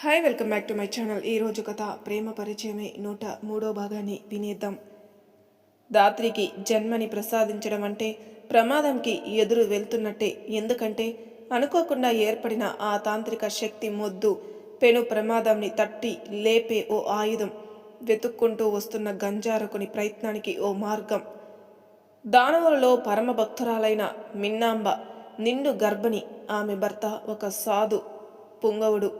Hi welcome back to my channel ఈరోజు కథ ప్రేమ పరిచయమే నూట మూడో భాగాన్ని వినేద్దాం. దాత్రికి జన్మని ప్రసాదించడం అంటే ప్రమాదంకి ఎదురు వెళ్తున్నట్టే. ఎందుకంటే అనుకోకుండా ఏర్పడిన ఆ తాంత్రిక శక్తి మొద్దు పెను ప్రమాదంని తట్టి లేపే ఓ ఆయుధం వెతుక్కుంటూ వస్తున్న గంజారకుని ప్రయత్నానికి ఓ మార్గం. దానవులలో పరమ భక్తురాలైన మిన్నాంబ నిండు గర్భిణి ఆమె భర్త ఒక సాధు పుంగవుడు.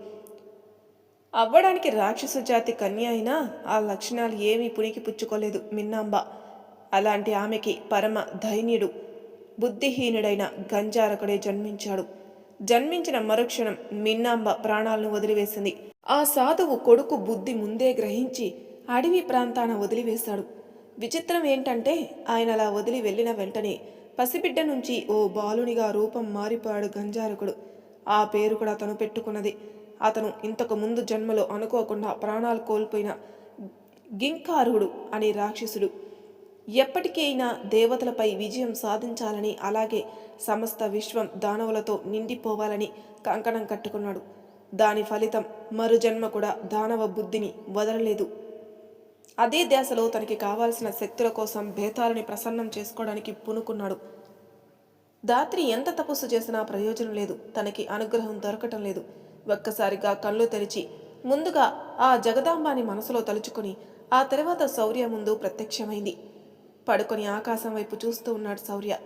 అవ్వడానికి రాక్షస జాతి కన్య అయినా ఆ లక్షణాలు ఏమీ పునికి పుచ్చుకోలేదు మిన్నాంబ. అలాంటి ఆమెకి పరమ ధైన్యుడు బుద్ధిహీనుడైన గంజారకుడే జన్మించాడు. జన్మించిన మరుక్షణం మిన్నాంబ ప్రాణాలను వదిలివేసింది. ఆ సాధువు కొడుకు బుద్ధి ముందే గ్రహించి అడవి ప్రాంతాన వదిలివేశాడు. విచిత్రం ఏంటంటే ఆయన అలా వదిలి వెళ్ళిన వెంటనే పసిబిడ్డ నుంచి ఓ బాలునిగా రూపం మారిపోయాడు గంజారకుడు. ఆ పేరు కూడా తను పెట్టుకున్నది. అతను ఇంతకు ముందు జన్మలో అనుకోకుండా ప్రాణాలు కోల్పోయిన గింకారుడు అనే రాక్షసుడు. ఎప్పటికైనా దేవతలపై విజయం సాధించాలని అలాగే సమస్త విశ్వం దానవులతో నిండిపోవాలని కంకణం కట్టుకున్నాడు. దాని ఫలితం మరు జన్మ కూడా దానవ బుద్ధిని వదలలేదు. అదే దేశలో తనకి కావాల్సిన శక్తుల కోసం భేతాలని ప్రసన్నం చేసుకోవడానికి పూనుకున్నాడు. దాత్రి ఎంత తపస్సు చేసినా ప్రయోజనం లేదు. తనకి అనుగ్రహం దొరకటం లేదు. ఒక్కసారిగా కళ్ళు తెరిచి ముందుగా ఆ జగదాంబాని మనసులో తలుచుకొని ఆ తర్వాత శౌర్య ముందు ప్రత్యక్షమైంది. పడుకొని ఆకాశం వైపు చూస్తూ ఉన్నాడు శౌర్య.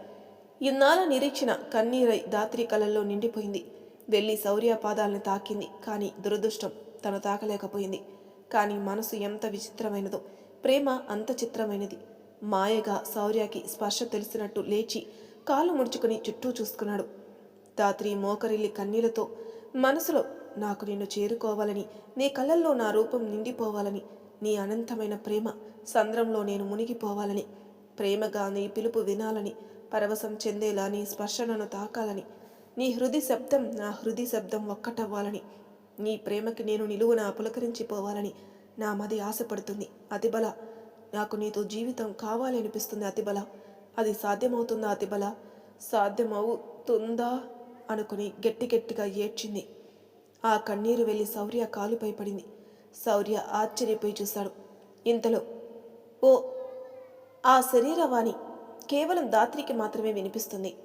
ఇన్నాళ్ళ నిరీక్షణ కన్నీరై దాత్రి కళల్లో నిండిపోయింది. వెళ్ళి శౌర్య పాదాలను తాకింది. కానీ దురదృష్టం తను తాకలేకపోయింది. కానీ మనసు ఎంత విచిత్రమైనదో ప్రేమ అంత చిత్రమైనది. మాయగా శౌర్యకి స్పర్శ తెలిసినట్టు లేచి కాళ్ళు ముడుచుకుని చుట్టూ చూసుకున్నాడు. దాత్రి మోకరిల్లి కన్నీళ్ళతో మనసులో నాకు నిన్ను చేరుకోవాలని నీ కళ్ళల్లో నా రూపం నిండిపోవాలని నీ అనంతమైన ప్రేమ సంద్రంలో నేను మునిగిపోవాలని ప్రేమగా నీ పిలుపు వినాలని పరవశం చెందేలా నీ స్పర్శనను తాకాలని నీ హృది శబ్దం నా హృది శబ్దం ఒక్కటవ్వాలని నీ ప్రేమకి నేను నిలువున పులకరించిపోవాలని నా మది ఆశపడుతుంది. అతిబల నాకు నీతో జీవితం కావాలి అనిపిస్తుంది అతిబల. అది సాధ్యమవుతుందా అతిబల? సాధ్యమవుతుందా? అనుకుని గట్టి గట్టిగా ఏడ్చింది. ఆ కన్నీరు వెళ్ళి శౌర్య కాలుపై పడింది. శౌర్య ఆశ్చర్యపోయి చూశాడు. ఇంతలో ఓ ఆ శరీరవాణి కేవలం దాత్రికి మాత్రమే వినిపిస్తుంది.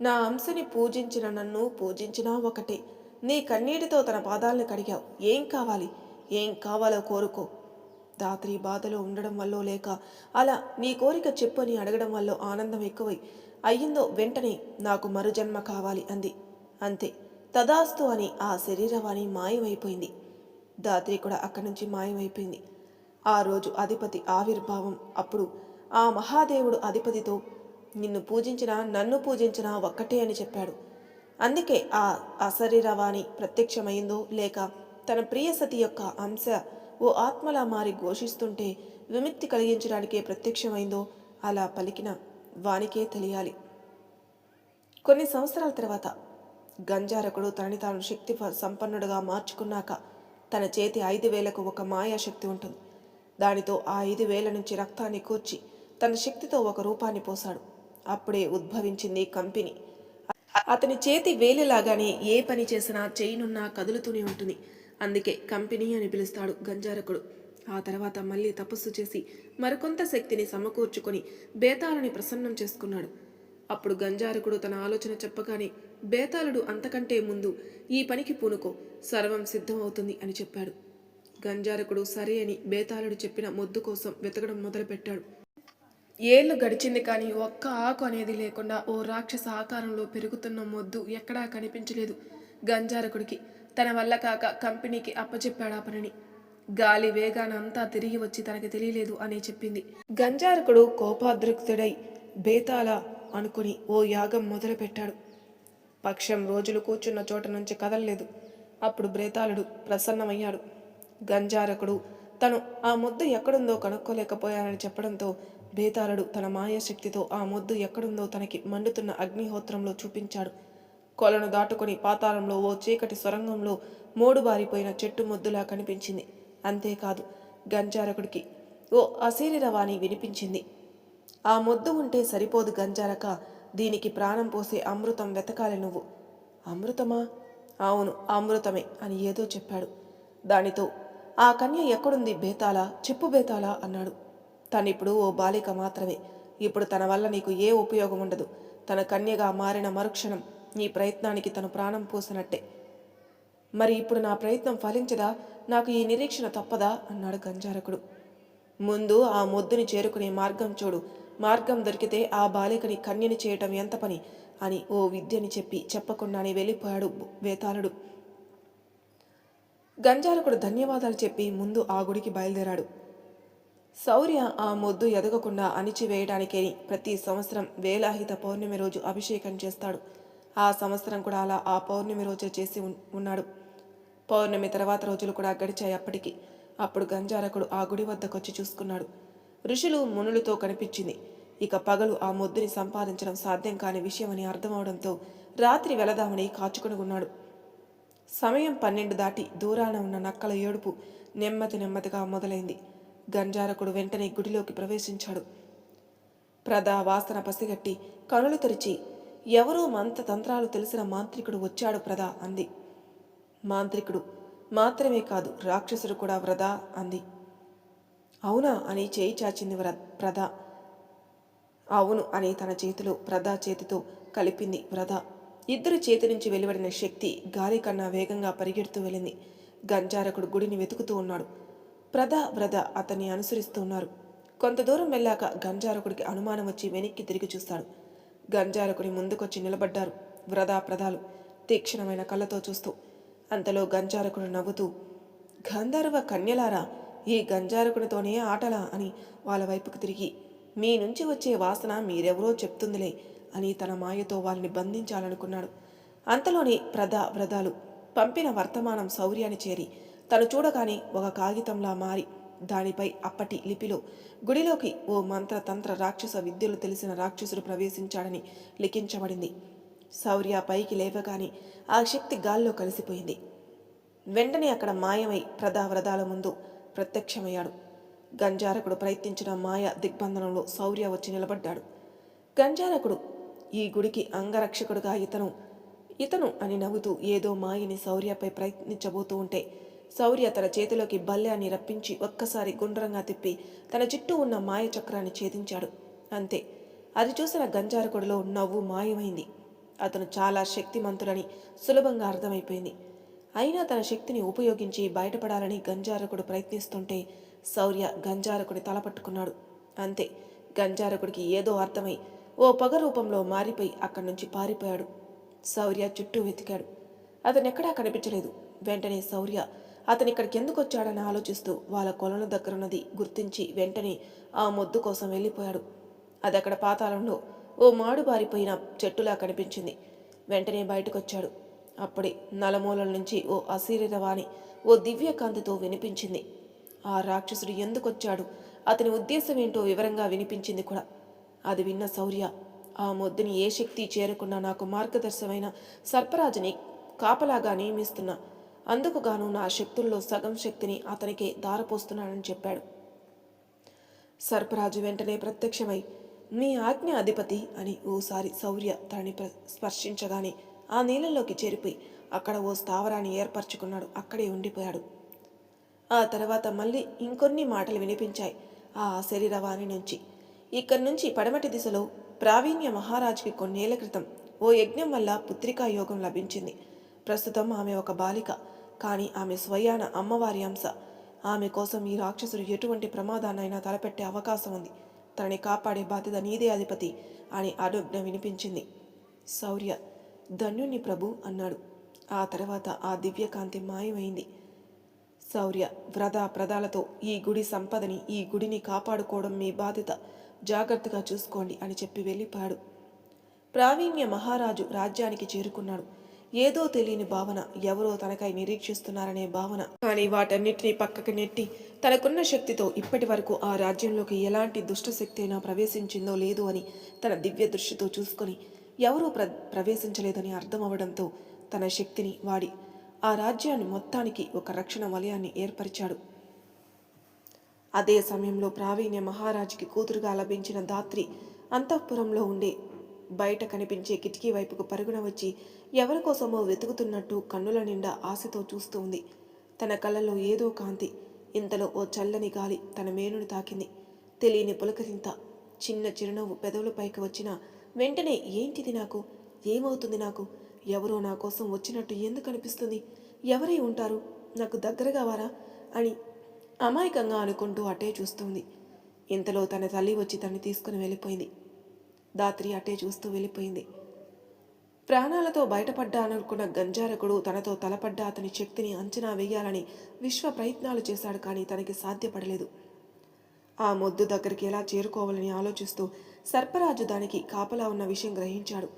నా అంశని పూజించిన నన్ను పూజించినా ఒకటే. నీ కన్నీటితో తన పాదాలను కడిగావు. ఏం కావాలి? ఏం కావాలో కోరుకో. దాత్రి బాధలో ఉండడం వల్ల లేక అలా నీ కోరిక చెప్పు అని అడగడం వల్ల ఆనందం ఎక్కువై అయ్యిందో వెంటనే నాకు మరుజన్మ కావాలి అంది. అంతే. తదాస్తు అని ఆ శరీరవాణి మాయమైపోయింది. దాత్రి కూడా అక్కడి నుంచి మాయమైపోయింది. ఆ రోజు అధిపతి ఆవిర్భావం. అప్పుడు ఆ మహాదేవుడు అధిపతితో నిన్ను పూజించినా నన్ను పూజించినా ఒక్కటే అని చెప్పాడు. అందుకే ఆ అశరీరవాణి ప్రత్యక్షమైందో లేక తన ప్రియ సతి యొక్క అంశ ఓ ఆత్మలా మారి ఘోషిస్తుంటే విముక్తి కలిగించడానికే ప్రత్యక్షమైందో అలా పలికిన వానికే తెలియాలి. కొన్ని సంవత్సరాల తర్వాత గంజారకుడు తనని తాను శక్తి సంపన్నుడుగా మార్చుకున్నాక తన చేతి ఐదు వేలకు ఒక మాయా శక్తి ఉంటుంది. దానితో ఆ ఐదు వేల నుంచి రక్తాన్ని కూర్చి తన శక్తితో ఒక రూపాన్ని పోశాడు. అప్పుడే ఉద్భవించింది కంపెనీ. అతని చేతి వేలిలాగానే ఏ పని చేసినా చేయనున్నా కదులుతూనే ఉంటుంది. అందుకే కంపెనీ అని పిలుస్తాడు గంజారకుడు. ఆ తర్వాత మళ్ళీ తపస్సు చేసి మరికొంత శక్తిని సమకూర్చుకొని బేతాళుని ప్రసన్నం చేసుకున్నాడు. అప్పుడు గంజారకుడు తన ఆలోచన చెప్పగానే బేతాళుడు అంతకంటే ముందు ఈ పనికి పూనుకో సర్వం సిద్ధమవుతుంది అని చెప్పాడు. గంజారకుడు సరే అని బేతాళుడు చెప్పిన మొద్దు కోసం వెతకడం మొదలుపెట్టాడు. ఏళ్ళు గడిచింది కానీ ఒక్క ఆకు అనేది లేకుండా ఓ రాక్షస ఆకారంలో పెరుగుతున్న మొద్దు ఎక్కడా కనిపించలేదు గంజారకుడికి. తన వల్ల కాక కంపెనీకి అప్పచెప్పాడు ఆ పనిని. గాలి వేగానంతా తిరిగి వచ్చి తనకి తెలియలేదు అని చెప్పింది. గంజారకుడు కోపాదృక్తుడై బేతాల అనుకుని ఓ యాగం మొదలుపెట్టాడు. పక్షం రోజులు కూర్చున్న చోట నుంచి కదలలేదు. అప్పుడు బ్రేతాళుడు ప్రసన్నమయ్యాడు. గంజారకుడు తను ఆ ముద్దు ఎక్కడుందో కనుక్కోలేకపోయానని చెప్పడంతో బేతాళుడు తన మాయాశక్తితో ఆ ముద్దు ఎక్కడుందో తనకి మండుతున్న అగ్నిహోత్రంలో చూపించాడు. కొలను దాటుకొని పాతాళంలో ఓ చీకటి సొరంగంలో మూడు బారిపోయిన చెట్టు ముద్దులా కనిపించింది. అంతేకాదు గంజారకుడికి ఓ అశరీరవాణి వినిపించింది. ఆ ముద్దు ఉంటే సరిపోదు గంజారక దీనికి ప్రాణం పోసే అమృతం వెతకాలి నువ్వు. అమృతమా? అవును అమృతమే అని ఏదో చెప్పాడు. దానితో ఆ కన్య ఎక్కడుంది బేతాళ? చెప్పు బేతాళ అన్నాడు. తనిప్పుడు ఓ బాలిక మాత్రమే. ఇప్పుడు తన వల్ల నీకు ఏ ఉపయోగం ఉండదు తన కన్యగా మారిన మరుక్షణం నీ ప్రయత్నానికి తను ప్రాణం పోసినట్టే. మరి ఇప్పుడు నా ప్రయత్నం ఫలించదా? నాకు ఈ నిరీక్షణ తప్పదా? అన్నాడు గంజారకుడు. ముందు ఆ మొద్దుని చేరుకునే మార్గం చూడు. మార్గం దొరికితే ఆ బాలికని కన్యని చేయటం ఎంత పని? అని ఓ విద్యని చెప్పి చెప్పకుండానే వెళ్ళిపోయాడు వేతాళుడు. గంజారకుడు ధన్యవాదాలు చెప్పి ముందు ఆ గుడికి బయలుదేరాడు. శౌర్య ఆ మొద్దు ఎదగకుండా అణిచివేయడానికే ప్రతి సంవత్సరం వేలాహిత పౌర్ణమి రోజు అభిషేకం చేస్తాడు. ఆ సంవత్సరం కూడా అలా ఆ పౌర్ణమి రోజే చేసి ఉన్నాడు. పౌర్ణమి తర్వాత రోజులు కూడా గడిచాయి అప్పటికి. అప్పుడు గంజారకుడు ఆ గుడి వద్దకొచ్చి చూసుకున్నాడు. ఋషులు మునులతో కనిపించింది. ఇక పగలు ఆ మొద్దుని సంపాదించడం సాధ్యం కాని విషయమని అర్థమవడంతో రాత్రి వెళదామని కాచుకొని ఉన్నాడు. సమయం పన్నెండు దాటి దూరాన ఉన్న నక్కల ఏడుపు నెమ్మది నెమ్మదిగా మొదలైంది. గంజారకుడు వెంటనే గుడిలోకి ప్రవేశించాడు. ప్రదా వాసన పసిగట్టి కనులు తెరిచి ఎవరో మంత తంత్రాలు తెలిసిన మాంత్రికుడు వచ్చాడు ప్రదా అంది. మాంత్రికుడు మాత్రమే కాదు రాక్షసుడు కూడా వ్రదా అంది. అవునా అని చేయి చాచింది వ్ర ప్రద. అవును అని తన చేతిలో ప్రదా చేతితో కలిపింది వ్రద. ఇద్దరు చేతి నుంచి వెలువడిన శక్తి గాలి కన్నా వేగంగా పరిగెడుతూ వెళ్ళింది. గంజారకుడు గుడిని వెతుకుతూ ఉన్నాడు. ప్రద వ్రద అతన్ని అనుసరిస్తూ ఉన్నారు. కొంత దూరం వెళ్ళాక గంజారకుడికి అనుమానం వచ్చి వెనక్కి తిరిగి చూస్తాడు. గంజారకుని ముందుకొచ్చి నిలబడ్డారు వ్రదాప్రదాలు తీక్షణమైన కళ్ళతో చూస్తూ. అంతలో గంజారకుడు నవ్వుతూ గంధర్వ కన్యలారా ఈ గంజారకుడితోనే ఆటలా అని వాళ్ళ వైపుకు తిరిగి మీ నుంచి వచ్చే వాసన మీరెవరో చెప్తుందిలే అని తన మాయతో వాళ్ళని బంధించాలనుకున్నాడు. అంతలోని ప్రదా వ్రదాలు పంపిన వర్తమానం శౌర్యాన్ని చేరి తను చూడగానే ఒక కాగితంలా మారి దానిపై అప్పటి లిపిలో గుడిలోకి ఓ మంత్రతంత్ర రాక్షస విద్యలు తెలిసిన రాక్షసుడు ప్రవేశించాడని లిఖించబడింది. శౌర్య పైకి లేవగానే ఆ శక్తి గాల్లో కలిసిపోయింది. వెంటనే అక్కడ మాయమై ప్రదావ్రదాల ముందు ప్రత్యక్షమయ్యాడు. గంజారకుడు ప్రయత్నించిన మాయ దిగ్బంధనంలో శౌర్య వచ్చి నిలబడ్డాడు. గంజారకుడు ఈ గుడికి అంగరక్షకుడుగా ఇతను ఇతను అని నవ్వుతూ ఏదో మాయని శౌర్యపై ప్రయత్నించబోతూ ఉంటే శౌర్య తన చేతిలోకి బల్యాన్ని రప్పించి ఒక్కసారి గుండ్రంగా తిప్పి తన చుట్టూ ఉన్న మాయ చక్రాన్ని ఛేదించాడు. అంతే. అది చూసిన గంజారకుడిలో నవ్వు మాయమైంది. అతను చాలా శక్తిమంతుడని సులభంగా అర్థమైపోయింది. అయినా తన శక్తిని ఉపయోగించి బయటపడాలని గంజారకుడు ప్రయత్నిస్తుంటే శౌర్య గంజారకుడి తల పట్టుకున్నాడు. అంతే. గంజారకుడికి ఏదో అర్థమై ఓ పగ రూపంలో మారిపోయి అక్కడి నుంచి పారిపోయాడు. శౌర్య చుట్టూ వెతికాడు. అతను ఎక్కడా కనిపించలేదు. వెంటనే శౌర్య అతను ఇక్కడికి ఎందుకు వచ్చాడని ఆలోచిస్తూ వాళ్ళ కొలను దగ్గరున్నది గుర్తించి వెంటనే ఆ మొద్దు కోసం వెళ్ళిపోయాడు. అది అక్కడ పాతాళంలో ఓ మాడు బారిపోయిన చెట్టులా కనిపించింది. వెంటనే బయటకొచ్చాడు. అప్పుడే నలమూలల నుంచి ఓ అశరీరవాణి ఓ దివ్యకాంతితో వినిపించింది. ఆ రాక్షసుడు ఎందుకొచ్చాడు? అతని ఉద్దేశం ఏంటో వివరంగా వినిపించింది కూడా. అది విన్న శౌర్య ఆ మొద్దుని ఏ శక్తి చేరకుండా నాకు మార్గదర్శమైన సర్పరాజుని కాపలాగా నియమిస్తున్నా అందుకు గాను నా శక్తుల్లో సగం శక్తిని అతనికే దారపోస్తున్నానని చెప్పాడు. సర్పరాజు వెంటనే ప్రత్యక్షమై మీ ఆజ్ఞ అధిపతి అని ఓసారి శౌర్య తనని స్పర్శించగానే ఆ నీళ్ళలోకి చేరిపోయి అక్కడ ఓ స్థావరాన్ని ఏర్పరచుకున్నాడు. అక్కడే ఉండిపోయాడు. ఆ తర్వాత మళ్ళీ ఇంకొన్ని మాటలు వినిపించాయి ఆ శరీరవాణి నుంచి. ఇక్కడి నుంచి పడమటి దిశలో ప్రావీణ్య మహారాజుకి కొన్నేళ్ళ క్రితం ఓ యజ్ఞం వల్ల పుత్రికా యోగం లభించింది. ప్రస్తుతం ఆమె ఒక బాలిక. కానీ ఆమె స్వయాన అమ్మవారి అంశ. ఆమె కోసం ఈ రాక్షసుడు ఎటువంటి ప్రమాదాన్నైనా తలపెట్టే అవకాశం ఉంది. తనని కాపాడే బాధ్యత నీదే అధిపతి అని అనుజ్ఞ వినిపించింది. శౌర్య ధన్యుని ప్రభు అన్నాడు. ఆ తర్వాత ఆ దివ్యకాంతి మాయమైంది. శౌర్య వ్రత ప్రదాలతో ఈ గుడి సంపదని ఈ గుడిని కాపాడుకోవడం మీ బాధ్యత. జాగ్రత్తగా చూసుకోండి అని చెప్పి వెళ్ళిపోయాడు ప్రావీణ్య మహారాజు రాజ్యానికి చేరుకున్నాడు. ఏదో తెలియని భావన ఎవరో తనకై నిరీక్షిస్తున్నారనే భావన. కానీ వాటన్నిటినీ పక్కకు నెట్టి తనకున్న శక్తితో ఇప్పటి వరకు ఆ రాజ్యంలోకి ఎలాంటి దుష్టశక్తి అయినా ప్రవేశించిందో లేదో అని తన దివ్య దృష్టితో చూసుకొని ఎవరూ ప్ర ప్రవేశించలేదని అర్థమవడంతో తన శక్తిని వాడి ఆ రాజ్యాన్ని మొత్తానికి ఒక రక్షణ వలయాన్ని ఏర్పరిచాడు. అదే సమయంలో ప్రావీణ్య మహారాజుకి కూతురుగా లభించిన దాత్రి అంతఃపురంలో ఉండే బయట కనిపించే కిటికీ వైపుకు పరుగున వచ్చి ఎవరి కోసమో వెతుకుతున్నట్టు కన్నుల నిండా ఆశతో చూస్తూ ఉంది తన కళ్ళలో ఏదో కాంతి. ఇంతలో ఓ చల్లని గాలి తన మేనుని తాకింది. తెలియని పులకరింత చిన్న చిరునవ్వు పెదవులపైకి వచ్చిన వెంటనే ఏంటిది నాకు? ఏమవుతుంది నాకు? ఎవరో నా కోసం వచ్చినట్టు ఎందుకు అనిపిస్తుంది? ఎవరై ఉంటారు? నాకు దగ్గరగా వారా? అని అమాయకంగా అనుకుంటూ అటే చూస్తుంది. ఇంతలో తన తల్లి వచ్చి తన్ని తీసుకుని వెళ్ళిపోయింది. దాత్రి అటే చూస్తూ వెళ్ళిపోయింది. ప్రాణాలతో బయటపడ్డా అనుకున్న గంజారకుడు తనతో తలపడ్డ అతని శక్తిని అంచనా వేయాలని విశ్వ ప్రయత్నాలు చేశాడు కానీ తనకి సాధ్యపడలేదు. ఆ మొద్దు దగ్గరికి ఎలా చేరుకోవాలని ఆలోచిస్తూ సర్పరాజు దానికి కాపలా ఉన్న విషయం గ్రహించాడు.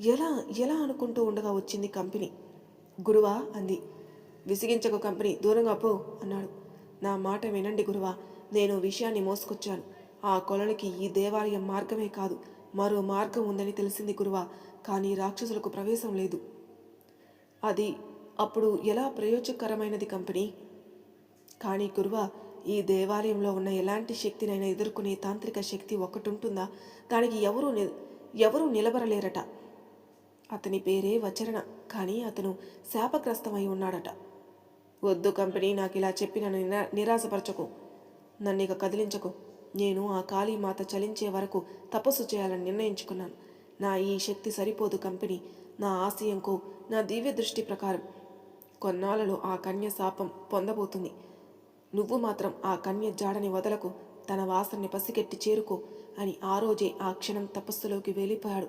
ఎలా ఎలా అనుకుంటూ ఉండగా వచ్చింది కంపెనీ. గురువా అంది. విసిగించకు కంపెనీ దూరంగా పో అన్నాడు. నా మాట వినండి గురువా నేను విషయాన్ని మోసుకొచ్చాను. ఆ కొలనికి ఈ దేవాలయం మార్గమే కాదు. మరో మార్గం ఉందని తెలిసింది గురువా కానీ రాక్షసులకు ప్రవేశం లేదు. అది అప్పుడు ఎలా ప్రయోజకరమైనది కంపెనీ? కానీ గురువ ఈ దేవాలయంలో ఉన్న ఎలాంటి శక్తినైనా ఎదుర్కొనే తాంత్రిక శక్తి ఒకటి ఉంటుందా దానికి ఎవరూ ఎవరూ నిలబడలేరట. అతని పేరే వచరణ కానీ అతను శాపగ్రస్తమై ఉన్నాడట. వద్దు కంపెనీ నాకు ఇలా చెప్పి నన్ను నిరా నిరాశపరచకు. నన్ను ఇక కదిలించకు. నేను ఆ కాళీమాత చలించే వరకు తపస్సు చేయాలని నిర్ణయించుకున్నాను. నా ఈ శక్తి సరిపోదు కంపెనీ. నా ఆశయంకు నా దివ్య దృష్టి ప్రకారం కొన్నాళ్ళలో ఆ కన్య శాపం పొందబోతుంది. నువ్వు మాత్రం ఆ కన్య జాడని వదలకు తన వాసనని పసిగెట్టి చేరుకో అని ఆ రోజే ఆ క్షణం తపస్సులోకి వెళ్ళిపోయాడు.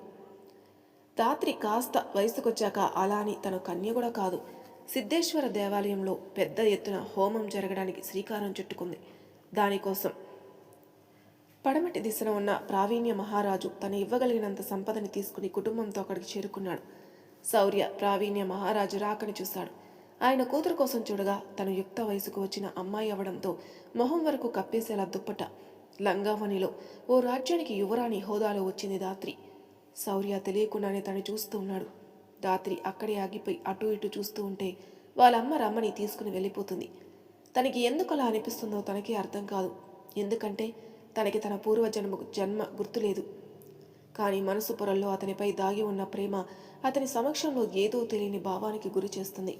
రాత్రి కాస్త వయసుకొచ్చాక అలా అని తన కన్య కూడా కాదు. సిద్ధేశ్వర దేవాలయంలో పెద్ద ఎత్తున హోమం జరగడానికి శ్రీకారం చుట్టుకుంది. దానికోసం పడమటి దిశన ఉన్న ప్రావీణ్య మహారాజు తను ఇవ్వగలిగినంత సంపదని తీసుకుని కుటుంబంతో అక్కడికి చేరుకున్నాడు. శౌర్య ప్రావీణ్య మహారాజు రాకని చూశాడు. ఆయన కూతురు కోసం చూడగా తను యుక్త వయసుకు వచ్చిన అమ్మాయి అవడంతో మొహం వరకు కప్పేసేలా దుప్పట. లంగావనిలో ఓ రాజ్యానికి యువరాణి హోదాలో వచ్చింది దాత్రి శౌర్య తెలియకుండానే తను చూస్తూ ఉన్నాడు. దాత్రి అక్కడే ఆగిపోయి అటు ఇటు చూస్తూ ఉంటే వాళ్ళమ్మ రమ్మని తీసుకుని వెళ్ళిపోతుంది. తనకి ఎందుకు అలా అనిపిస్తుందో తనకే అర్థం కాదు. ఎందుకంటే తనకి తన పూర్వజన్మకు జన్మ గుర్తులేదు. కానీ మనసు పొరల్లో అతనిపై దాగి ఉన్న ప్రేమ అతని సమక్షంలో ఏదో తెలియని భావానికి గురి చేస్తుంది.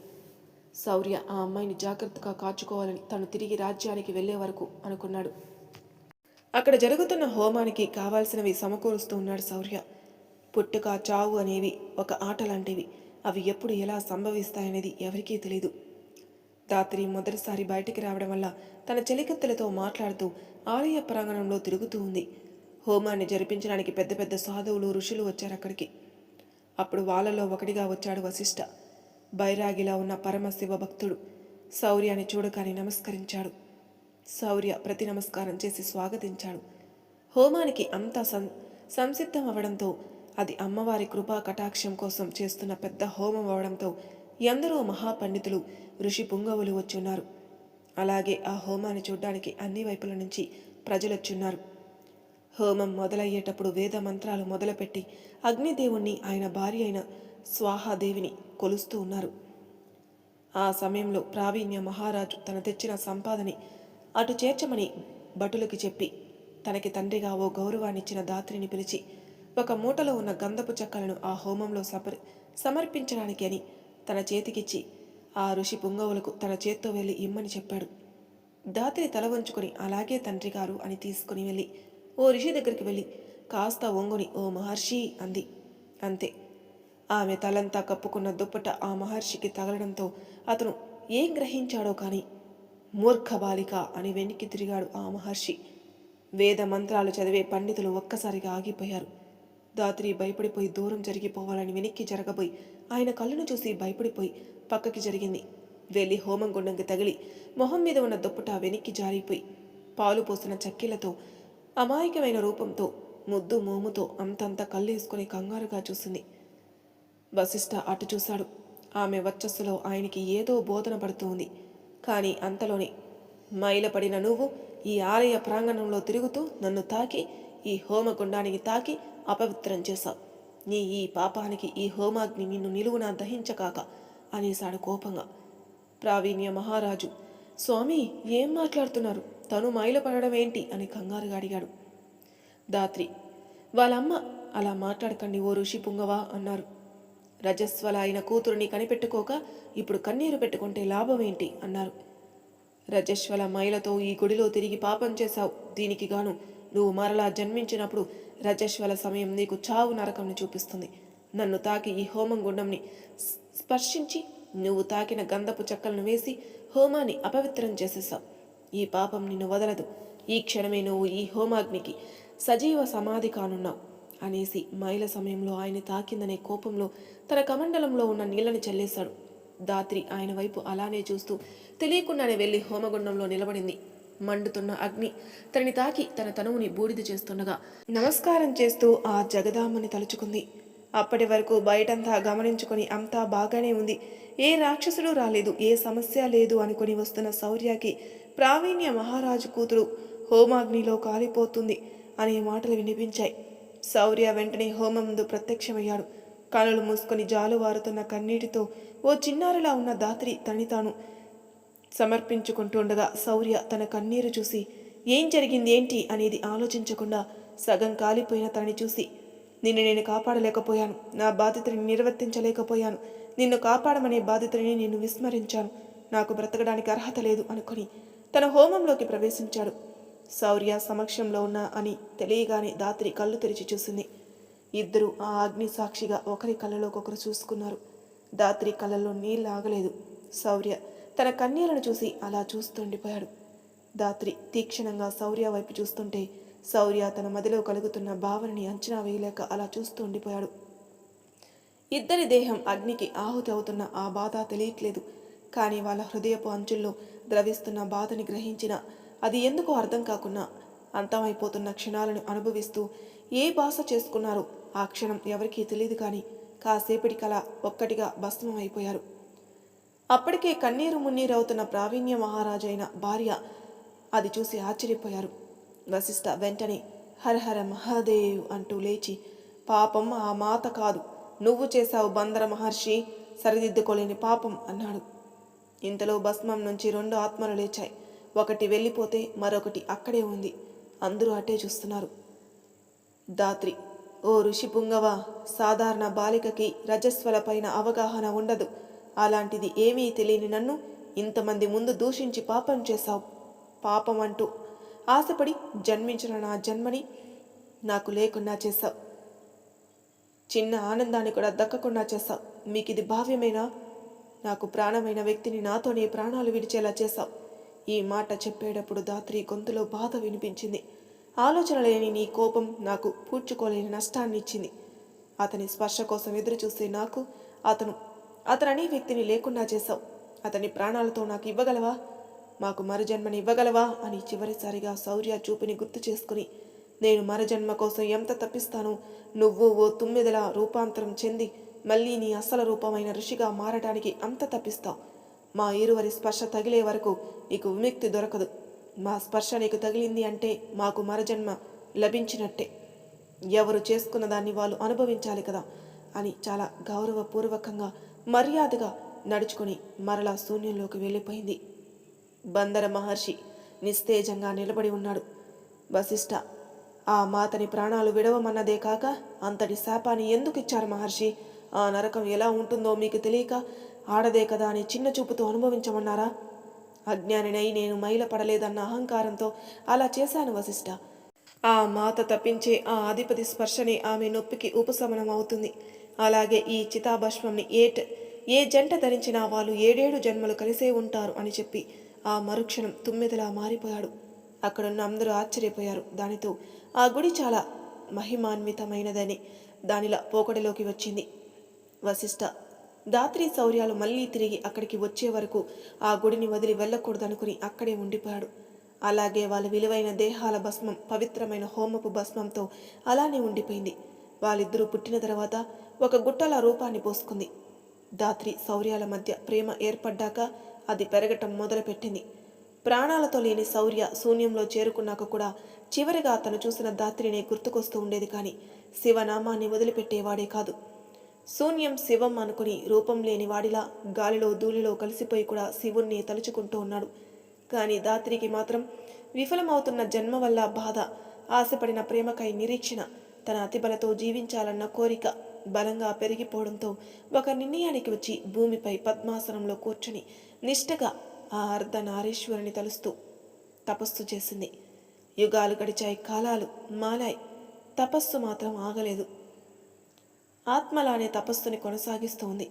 శౌర్య ఆ అమ్మాయిని జాగ్రత్తగా కాచుకోవాలని తను తిరిగి రాజ్యానికి వెళ్ళే వరకు అనుకున్నాడు. అక్కడ జరుగుతున్న హోమానికి కావాల్సినవి సమకూరుస్తూ ఉన్నాడు శౌర్య. పుట్టుక చావు అనేవి ఒక ఆట లాంటివి అవి ఎప్పుడు ఎలా సంభవిస్తాయనేది ఎవరికీ తెలియదు రాత్రి మొదటిసారి బయటికి రావడం వల్ల తన చెలికత్తెలతో మాట్లాడుతూ ఆలయ ప్రాంగణంలో తిరుగుతూ ఉంది. హోమాన్ని జరిపించడానికి పెద్ద పెద్ద సాధువులు ఋషులు వచ్చారు అక్కడికి. అప్పుడు వాళ్ళలో ఒకటిగా వచ్చాడు వశిష్ఠ బైరాగిలా ఉన్న పరమశివ భక్తుడు శౌర్యాన్ని చూడగానే నమస్కరించాడు. శౌర్య ప్రతి నమస్కారం చేసి స్వాగతించాడు. హోమానికి అంతా సం సంసిద్ధం అవ్వడంతో అది అమ్మవారి కృపా కటాక్షం కోసం చేస్తున్న పెద్ద హోమం అవడంతో ఎందరో మహాపండితులు ఋషి పుంగవులు వచ్చున్నారు అలాగే ఆ హోమాన్ని చూడ్డానికి అన్ని వైపుల నుంచి ప్రజలొచ్చున్నారు. హోమం మొదలయ్యేటప్పుడు వేద మంత్రాలు మొదలుపెట్టి అగ్నిదేవుణ్ణి ఆయన భార్య అయిన స్వాహాదేవిని కొలుస్తూ ఉన్నారు. ఆ సమయంలో ప్రావీణ్య మహారాజు తన తెచ్చిన సంపాదని అటు చేర్చమని భటులకి చెప్పి తనకి తండ్రిగా ఓ గౌరవాన్నిచ్చిన దాత్రిని పిలిచి ఒక మూటలో ఉన్న గంధపు చెక్కలను ఆ హోమంలో సమర్ సమర్పించడానికి అని తన చేతికిచ్చి ఆ ఋషి పుంగవులకు తన చేత్తో వెళ్ళి ఇమ్మని చెప్పాడు. దాత్రి తల వంచుకొని అలాగే తండ్రి గారు అని తీసుకుని వెళ్ళి ఓ ఋషి దగ్గరికి వెళ్ళి కాస్త ఒంగుని ఓ మహర్షి అంది. అంతే. ఆమె తలంతా కప్పుకున్న దుప్పట ఆ మహర్షికి తగలడంతో అతను ఏం గ్రహించాడో కాని మూర్ఖ బాలిక అని వెనక్కి తిరిగాడు ఆ మహర్షి. వేద మంత్రాలు చదివే పండితులు ఒక్కసారిగా ఆగిపోయారు. దాత్రి భయపడిపోయి దూరం జరిగిపోవాలని వెనక్కి జరగబోయి ఆయన కళ్ళను చూసి భయపడిపోయి పక్కకి జరిగింది. వెళ్ళి హోమం గుండంకి తగిలి మొహం మీద ఉన్న దుప్పట వెనక్కి జారిపోయి పాలు పోసిన చక్కెలతో అమాయకమైన రూపంతో ముద్దు మోముతో అంతంత కళ్ళేసుకుని కంగారుగా చూసింది. వశిష్ఠ అటు చూశాడు. ఆమె వచ్చస్సులో ఆయనకి ఏదో బోధన పడుతుంది. కానీ అంతలోనే మైలపడిన నువ్వు ఈ ఆలయ ప్రాంగణంలో తిరుగుతూ నన్ను తాకి ఈ హోమగుండానికి తాకి అపవిత్రం చేశావు. నీ ఈ పాపానికి ఈ హోమాగ్ని నిన్ను నిలువునా దహించకాక అనేశాడు కోపంగా. ప్రావీణ్య మహారాజు స్వామి ఏం మాట్లాడుతున్నారు? తను మైలపడడం ఏంటి అని కంగారుగా అడిగాడు. దాత్రి వాళ్ళమ్మ అలా మాట్లాడకండి ఓ ఋషి పుంగవా అన్నారు. రజస్వల అయిన కూతురుని కనిపెట్టుకోక ఇప్పుడు కన్నీరు పెట్టుకుంటే లాభం ఏంటి అన్నారు. రజస్వల మైలతో ఈ గుడిలో తిరిగి పాపం చేశావు దీనికి గాను నువ్వు మరలా జన్మించినప్పుడు రజస్వల సమయం నీకు చావు నరకంని చూపిస్తుంది. నన్ను తాకి ఈ హోమం గుండంని స్పర్శించి నువ్వు తాకిన గంధపు చెక్కలను వేసి హోమాన్ని అపవిత్రం చేసేసావు ఈ పాపం నిన్ను వదలదు. ఈ క్షణమే నువ్వు ఈ హోమాగ్నికి సజీవ సమాధి కానున్నావు. అనేసి మైల సమయంలో ఆయన తాకిందనే కోపంలో తన కమండలంలో ఉన్న నీళ్ళని చల్లేశాడు. దాత్రి ఆయన వైపు అలానే చూస్తూ తెలియకుండానే వెళ్ళి హోమగుండంలో నిలబడింది. మండుతున్న అగ్ని. తనని తాకి తన తనువుని బూడిద చేస్తుండగా నమస్కారం చేస్తూ ఆ జగదామని తలుచుకుంది. అప్పటి వరకు బయటంతా గమనించుకొని అంతా బాగానే ఉంది. ఏ రాక్షసుడు రాలేదు ఏ సమస్య లేదు అనుకుని వస్తున్న శౌర్యకి ప్రావీణ్య మహారాజు కూతురు హోమాగ్నిలో కాలిపోతుంది అనే మాటలు వినిపించాయి. శౌర్య వెంటనే హోమం ముందు ప్రత్యక్షమయ్యాడు. కనులు మూసుకొని జాలువారుతున్న కన్నీటితో ఓ చిన్నారిలా ఉన్న దాత్రి తని తాను సమర్పించుకుంటుండగా శౌర్య తన కన్నీరు చూసి ఏం జరిగింది ఏంటి? అనేది ఆలోచించకుండా సగం కాలిపోయిన తనని చూసి నిన్ను నేను కాపాడలేకపోయాను. నా బాధ్యతని నిర్వర్తించలేకపోయాను. నిన్ను కాపాడమనే బాధ్యతని నేను విస్మరించాను. నాకు బ్రతకడానికి అర్హత లేదు అనుకొని తన హోమంలోకి ప్రవేశించాడు. శౌర్య సమక్షంలో ఉన్నా అని తెలియగానే దాత్రి కళ్ళు తెరిచి చూసింది. ఇద్దరు ఆ అగ్ని సాక్షిగా ఒకరి కళ్ళలోకొకరు చూసుకున్నారు. దాత్రి కళ్ళల్లో నీళ్ళు ఆగలేదు. శౌర్య తన కన్నీళ్ళను చూసి అలా చూస్తుండిపోయాడు. దాత్రి తీక్షణంగా శౌర్య వైపు చూస్తుంటే శౌర్య తన మదిలో కలుగుతున్న భావనని అంచనా వేయలేక అలా చూస్తూ ఉండిపోయాడు ఇద్దరి దేహం అగ్నికి ఆహుతి అవుతున్న ఆ బాధ తెలియట్లేదు. కానీ వాళ్ళ హృదయపు అంచుల్లో ద్రవిస్తున్న బాధని గ్రహించిన అది ఎందుకు అర్థం కాకున్నా అంతమైపోతున్న క్షణాలను అనుభవిస్తూ ఏ భాష చేసుకున్నారో ఆ క్షణం ఎవరికీ తెలియదు కానీ కాసేపటి కల ఒక్కటిగా భస్మం అయిపోయారు అప్పటికే కన్నీరు మున్నీరవుతున్న ప్రావీణ్య మహారాజైన భార్య అది చూసి ఆశ్చర్యపోయారు. వశిష్ఠ వెంటనే హరహర మహాదేవ్ అంటూ లేచి పాపం ఆ మాత కాదు. నువ్వు చేశావు బందర మహర్షి సరిదిద్దుకోలేని పాపం అన్నాడు. ఇంతలో భస్మం నుంచి రెండు ఆత్మలు లేచాయి. ఒకటి వెళ్ళిపోతే మరొకటి అక్కడే ఉంది. అందరూ అటే చూస్తున్నారు. దాత్రి ఓ ఋషి పుంగవ సాధారణ బాలికకి రజస్వల పైన అవగాహన ఉండదు. అలాంటిది ఏమీ తెలియని నన్ను ఇంతమంది ముందు దూషించి పాపం చేశావు. పాపం అంటూ ఆశపడి జన్మించిన నా జన్మని నాకు లేకుండా చేశావు. చిన్న ఆనందాన్ని కూడా దక్కకుండా చేశావు. మీకు ఇది భావ్యమేనా? నాకు ప్రాణమైన వ్యక్తిని నాతోనే ప్రాణాలు విడిచేలా చేశావు. ఈ మాట చెప్పేటప్పుడు దాత్రి గొంతులో బాధ వినిపించింది. ఆలోచన లేని నీ కోపం నాకు పూడ్చుకోలేని నష్టాన్ని ఇచ్చింది అతని స్పర్శ కోసం ఎదురు చూసే నాకు అతను అతననే వ్యక్తిని లేకుండా చేశావు. అతని ప్రాణాలతో నాకు ఇవ్వగలవా? మాకు మరుజన్మని ఇవ్వగలవా? అని చివరిసారిగా శౌర్య చూపుని గుర్తు చేసుకుని నేను మరజన్మ కోసం ఎంత తప్పిస్తానో? నువ్వు ఓ తుమ్మిదల రూపాంతరం చెంది మళ్ళీ నీ అసలు రూపమైన ఋషిగా మారడానికి అంత తప్పిస్తావు. మా ఇరువరి స్పర్శ తగిలే వరకు నీకు విముక్తి దొరకదు. మా స్పర్శ నీకు తగిలింది అంటే మాకు మరజన్మ లభించినట్టే. ఎవరు చేసుకున్న దాన్ని వాళ్ళు అనుభవించాలి కదా అని చాలా గౌరవపూర్వకంగా మర్యాదగా నడుచుకుని మరలా శూన్యంలోకి వెళ్ళిపోయింది. బందర మహర్షి నిస్తేజంగా నిలబడి ఉన్నాడు. వశిష్ఠ ఆ మాతని ప్రాణాలు విడవమన్నదే కాక అంతటి శాపాన్ని ఎందుకు ఇచ్చారు మహర్షి? ఆ నరకం ఎలా ఉంటుందో మీకు తెలియక ఆడదే కదా అని చిన్న చూపుతో అనుభవించమన్నారా? అజ్ఞానినై నేను మైల పడలేదన్న అహంకారంతో అలా చేశాను వశిష్ఠ ఆ మాత తప్పించే ఆ అధిపతి స్పర్శనే ఆమె నొప్పికి ఉపశమనం అవుతుంది. అలాగే ఈ చితాభస్మంని ఏట్ ఏ జంట ధరించినా వాళ్ళు ఏడేడు జన్మలు కలిసే ఉంటారు అని చెప్పి ఆ మరుక్షణం తుమ్మెదలా మారిపోయాడు. అక్కడున్న అందరూ ఆశ్చర్యపోయారు. దానితో ఆ గుడి చాలా మహిమాన్వితమైనదని దానిలా పోకడలోకి వచ్చింది. వశిష్ఠ దాత్రి శౌర్యాలు మళ్ళీ తిరిగి అక్కడికి వచ్చే వరకు ఆ గుడిని వదిలి వెళ్ళకూడదనుకుని అక్కడే ఉండిపోయాడు. అలాగే వాళ్ళ విలువైన దేహాల భస్మం పవిత్రమైన హోమపు భస్మంతో అలానే ఉండిపోయింది. వాళ్ళిద్దరూ పుట్టిన తర్వాత ఒక గుట్టల రూపాన్ని పోసుకుంది. దాత్రి శౌర్యాల మధ్య ప్రేమ ఏర్పడ్డాక అది పెరగటం మొదలుపెట్టింది. ప్రాణాలతో లేని శౌర్య శూన్యంలో చేరుకున్నాక కూడా చివరిగా తను చూసిన దాత్రినే గుర్తుకొస్తూ ఉండేది కానీ శివనామాన్ని వదిలిపెట్టేవాడే కాదు. శూన్యం శివం అనుకుని రూపం లేని వాడిలా గాలిలో ధూళిలో కలిసిపోయి కూడా శివుణ్ణి తలుచుకుంటూ ఉన్నాడు. కానీ దాత్రికి మాత్రం విఫలమవుతున్న జన్మ వల్ల బాధ ఆశపడిన ప్రేమకై నిరీక్షణ తన అతిబలతో జీవించాలన్న కోరిక బలంగా పెరిగిపోవడంతో ఒక నిర్ణయానికి వచ్చి భూమిపై పద్మాసనంలో కూర్చుని నిష్టగా ఆ అర్ధనారీశ్వరుని తలుస్తూ తపస్సు చేసింది. యుగాలు గడిచాయి కాలాలు మాలాయి. తపస్సు మాత్రం ఆగలేదు. ఆత్మలానే తపస్సుని కొనసాగిస్తోంది.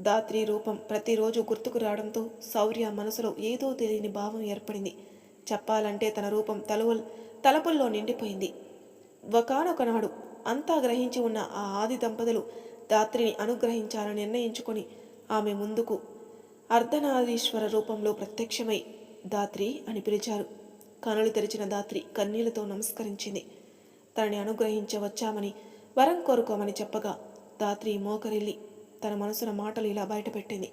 దాత్రి రూపం ప్రతిరోజు గుర్తుకు రావడంతో శౌర్య మనసులో ఏదో తెలియని భావం ఏర్పడింది. చెప్పాలంటే తన రూపం తలువల్ తలపుల్లో నిండిపోయింది. ఒకనొకనాడు అంతా గ్రహించి ఉన్న ఆ ఆది దంపతులు దాత్రిని అనుగ్రహించాలని నిర్ణయించుకొని ఆమె ముందుకు అర్ధనారీశ్వర రూపంలో ప్రత్యక్షమై దాత్రి అని పిలిచారు. కనులు తెరిచిన దాత్రి కన్నీళ్ళతో నమస్కరించింది. తనని అనుగ్రహించవచ్చామని వరం కోరుకోమని చెప్పగా దాత్రి మోకరిల్లి తన మనసున మాటలు ఇలా బయటపెట్టింది.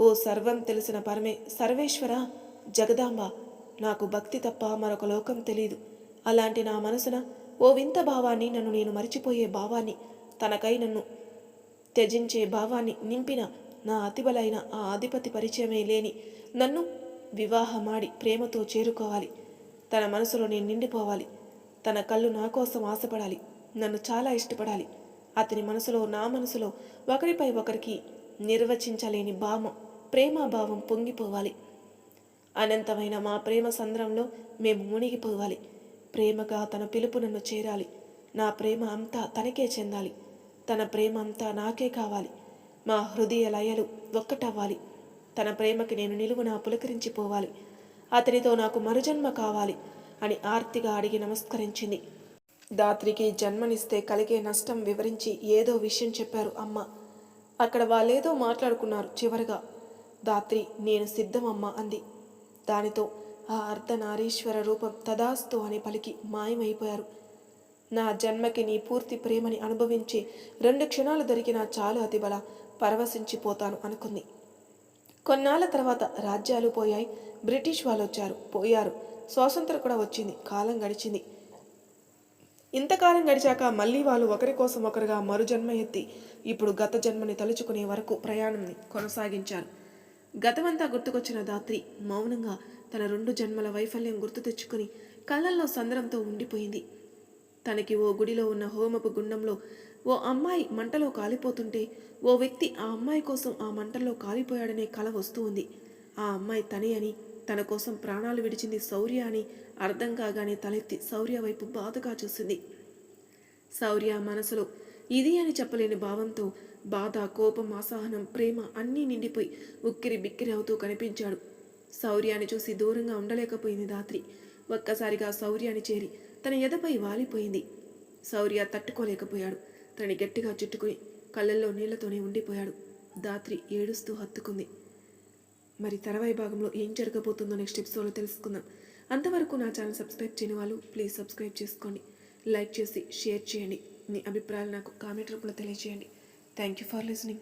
ఓ సర్వం తెలిసిన పరమే సర్వేశ్వర జగదాంబ నాకు భక్తి తప్ప మరొక లోకం తెలియదు అలాంటి నా మనసున ఓ వింత భావాన్ని నన్ను నేను మరిచిపోయే భావాన్ని తనకై నన్ను త్యజించే భావాన్ని నింపిన నా అతిబలైన ఆ అధిపతి పరిచయమే లేని నన్ను వివాహమాడి ప్రేమతో చేరుకోవాలి. తన మనసులో నేను నిండిపోవాలి. తన కళ్ళు నా కోసం ఆశపడాలి. నన్ను చాలా ఇష్టపడాలి. అతని మనసులో నా మనసులో ఒకరిపై ఒకరికి నిర్వచించలేని భావం ప్రేమాభావం పొంగిపోవాలి. అనంతమైన మా ప్రేమ సంద్రంలో మేము మునిగిపోవాలి. ప్రేమగా తన పిలుపు నన్ను చేరాలి. నా ప్రేమ అంతా తనకే చెందాలి. తన ప్రేమ అంతా నాకే కావాలి. మా హృదయ లయలు ఒక్కటవ్వాలి. తన ప్రేమకి నేను నిలువున పులకరించిపోవాలి. అతనితో నాకు మరుజన్మ కావాలి అని ఆర్తిగా అడిగి నమస్కరించింది. దాత్రికి జన్మనిస్తే కలిగే నష్టం వివరించి ఏదో విషయం చెప్పారు అమ్మ. అక్కడ వాళ్ళేదో మాట్లాడుకున్నారు చివరిగా. దాత్రి నేను సిద్ధమమ్మ అంది. దానితో ఆ అర్ధనారీశ్వర రూపం తదాస్తు అని పలికి మాయమైపోయారు. నా జన్మకి నీ పూర్తి ప్రేమని అనుభవించి రెండు క్షణాలు దొరికినా చాలు అతిబల పరవశించిపోతాను అనుకుంది. కొన్నాళ్ళ తర్వాత రాజ్యాలు పోయాయి. బ్రిటిష్ వాళ్ళు వచ్చారు పోయారు. స్వాతంత్రం కూడా వచ్చింది. కాలం గడిచింది. ఇంతకాలం గడిచాక మళ్ళీ వాళ్ళు ఒకరి కోసం ఒకరుగా మరుజన్మ ఎత్తి ఇప్పుడు గత జన్మని తలుచుకునే వరకు ప్రయాణంని కొనసాగించారు. గతమంతా గుర్తుకొచ్చిన దాత్రి మౌనంగా తన రెండు జన్మల వైఫల్యం గుర్తు తెచ్చుకుని కళ్ళల్లో సందరంతో ఉండిపోయింది. తనకి ఓ గుడిలో ఉన్న హోమపు గుండంలో ఓ అమ్మాయి మంటలో కాలిపోతుంటే ఓ వ్యక్తి ఆ అమ్మాయి కోసం ఆ మంటల్లో కాలిపోయాడనే కల వస్తూ ఉంది. ఆ అమ్మాయి తనే అని తన కోసం ప్రాణాలు విడిచింది శౌర్య అని అర్థం కాగానే తలెత్తి శౌర్య వైపు బాధగా చూసింది. శౌర్య మనసులో ఇది అని చెప్పలేని భావంతో బాధ కోపం అసహనం ప్రేమ అన్నీ నిండిపోయి ఉక్కిరి బిక్కిరి అవుతూ కనిపించాడు. శౌర్యాన్ని చూసి దూరంగా ఉండలేకపోయింది దాత్రి ఒక్కసారిగా శౌర్యాన్ని చేరి తన ఎదపై వాలిపోయింది. శౌర్య తట్టుకోలేకపోయాడు. తనని గట్టిగా చుట్టుకుని కళ్ళల్లో నీళ్ళతోనే ఉండిపోయాడు. దాత్రి ఏడుస్తూ హత్తుకుంది. మరి తర్వాయి భాగంలో ఏం జరగబోతుందో నెక్స్ట్ ఎపిసోడ్లో తెలుసుకుందాం. అంతవరకు నా ఛానల్ సబ్స్క్రైబ్ చేయని వాళ్ళు ప్లీజ్ సబ్స్క్రైబ్ చేసుకోండి. లైక్ చేసి షేర్ చేయండి. మీ అభిప్రాయాలు నాకు కామెంట్ రూపంలో తెలియజేయండి. Thank you for listening.